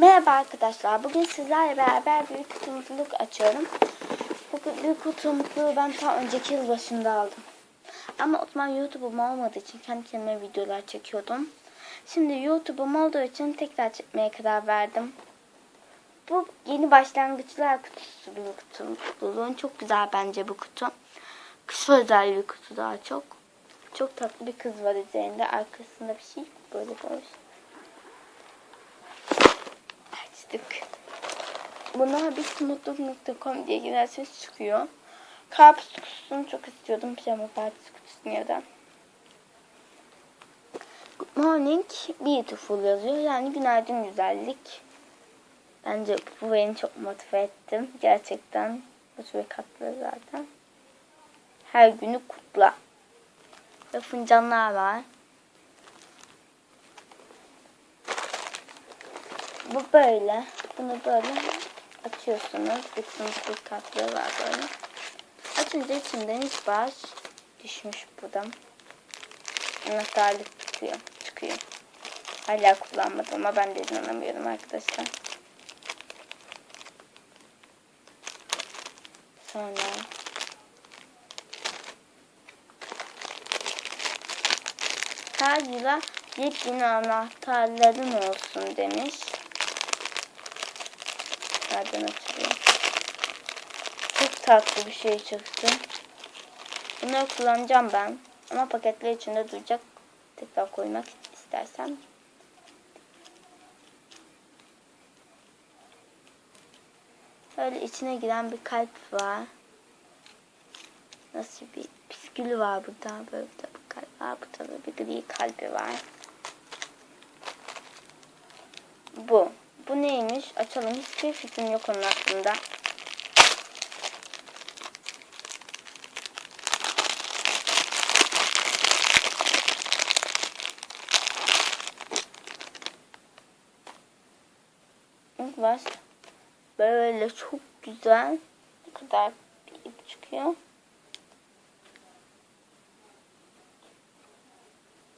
Merhaba arkadaşlar. Bugün sizlerle beraber büyük kutu mutluluk açıyorum. Bu büyük kutu mutluluğu ben ta önceki yıl başında aldım. Ama o zaman YouTube'um olmadığı için kendi kendime videolar çekiyordum. Şimdi YouTube'um olduğu için tekrar çekmeye karar verdim. Bu yeni başlangıçlar kutusu büyük kutu mutluluğun. Çok güzel bence bu kutu. Kış özel bir kutu daha çok. Çok tatlı bir kız var üzerinde. Arkasında bir şey böyle böyle. Açtık. Buna bitmutluluk.com diye girerseniz çıkıyor. Karpuz kutusunu çok istiyordum. Pijama partisi kutusunu ya da. Good morning beautiful yazıyor. Yani günaydın güzellik. Bence bu beni çok motive ettim. Gerçekten motive katlı zaten. Her günü kutla. Ve fincanlar var. Bu böyle. Bunu böyle açıyorsunuz. Bütün bir kartları var böyle. Açınca içinden hiç baş düşmüş buradan. Anahtarlık çıkıyor. çıkıyor. Hala kullanmadım ama ben de inanamıyorum arkadaşlar. Sonra yıla yepyeni anahtarların olsun demiş. Nereden açılıyor? Çok tatlı bir şey çıktı. Bunları kullanacağım ben. Ama paketler içinde duracak. Tekrar koymak istersem. Böyle içine giren bir kalp var. Nasıl bir püskülü var burada. Böyle bir de bir kalp var. Burada da bir gri kalbi var. Bu. Bu neymiş? Açalım. Hiçbir fikrim yok onun hakkında. İlk böyle çok güzel. Ne kadar bir ip çıkıyor.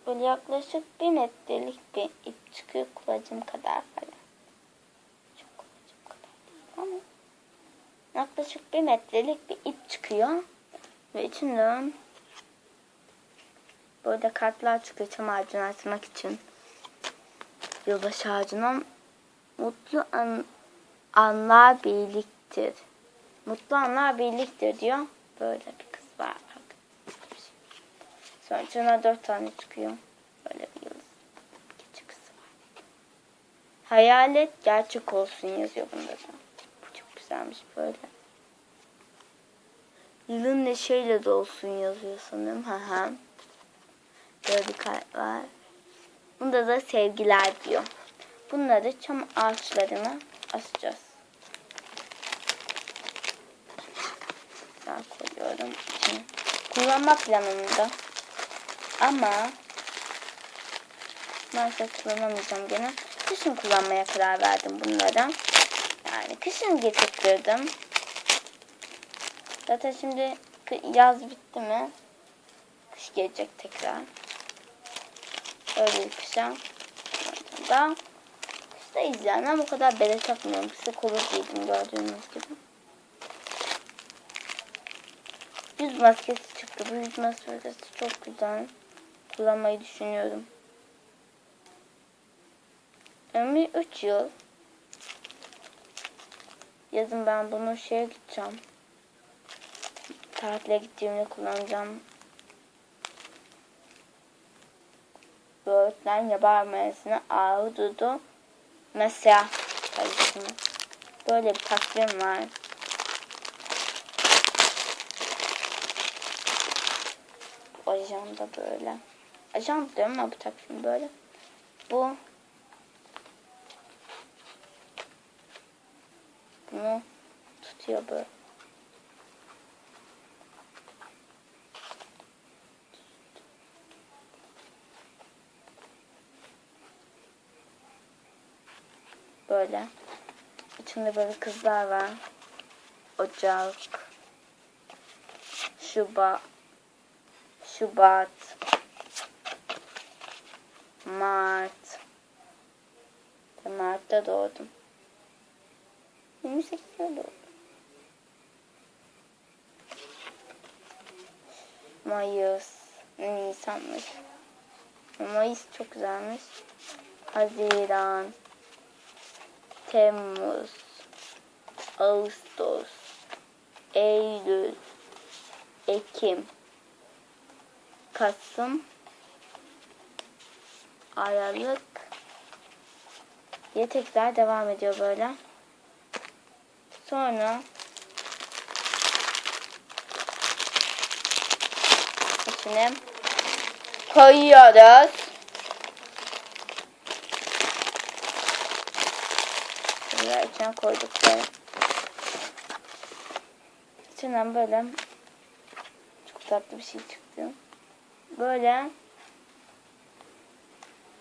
Böyle yaklaşık bir metrelik bir ip çıkıyor kulacım kadar falan. Çok kulacım kadar değil ama yaklaşık bir metrelik bir ip çıkıyor. Ve içinden böyle kartlar çıkıyor çam ağacını açmak için. Yılbaşı ağacına mutlu an, anlar birliktir. Mutlu anlar birliktir diyor. Böyle bir kız var. Sonra içine dört tane çıkıyor. Böyle bir yıldız. Gece kızı var. Hayalet gerçek olsun yazıyor bunda da. Güzelmiş böyle. Yılın neşeyle dolsun yazıyor sanırım. Hı hı. Böyle bir kart var. Bunda da sevgiler diyor. Bunları çam ağaçlarına asacağız. Ben koyuyorum içine. Kullanma planımda. Ama maalesef kullanamayacağım gene. Kışın kullanmaya karar verdim bunları. Yani kışın getirttirdim. Zaten şimdi yaz bitti mi? Kış gelecek tekrar. Öyle bir kışa. Da yani ama o kadar bere takmıyorum. Kısa kolu giydim gördüğünüz gibi. Yüz maskesi çıktı. Bu yüz maskesi çok güzel. Kullanmayı düşünüyorum. Ömrü 3 yıl. Yazın ben bunu şeye gideceğim. Tatile gittiğimde kullanacağım. Böğürtlen yabar mayasını ahududu mesela. Böyle bir takvim var. Bu ajan da böyle. Ajan diyorum ama bu takvim böyle. Bu bunu tutuyor böyle. Böyle. İçinde böyle kızlar var. Ocak. Şubat. Şubat. Mart. Mart'ta doğdum. 28'de doğdum. Mayıs, Nisan'mış. Mayıs çok güzelmiş. Haziran, Temmuz, Ağustos, Eylül, Ekim, Kasım, Aralık diye tekrar devam ediyor böyle. Sonra içine koyuyoruz. Böyle içine koyduk böyle. İçinden böyle çok tatlı bir şey çıktı. Böyle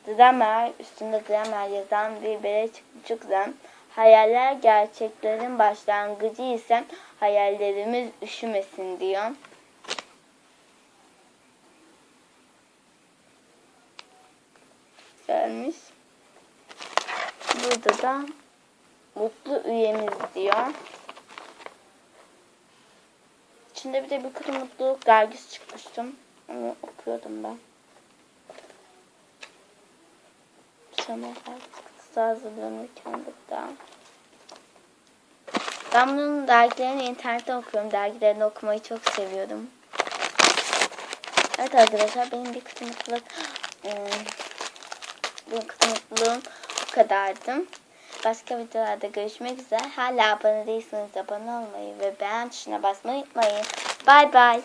Dramer, üstünde Dramer yazan bir bere çıktı. Çok güzel. Hayaller gerçeklerin başlangıcı ise hayallerimiz üşümesin diyor. Güzelmiş. Burada da mutlu üyemiz diyor. İçinde bir de bir kutu mutluluk dergisi çıkmıştım. Onu okuyordum ben. Sana kutusu hazırlanırken burada. Ben bunun dergilerini internetten okuyorum. Dergilerini okumayı çok seviyorum. Evet arkadaşlar benim bir kutu mutluluk bu kutu mutluluğum bu kadardı. Başka videolarda görüşmek üzere. Hala abone değilseniz abone olmayı ve beğen tuşuna basmayı unutmayın. Bay bay.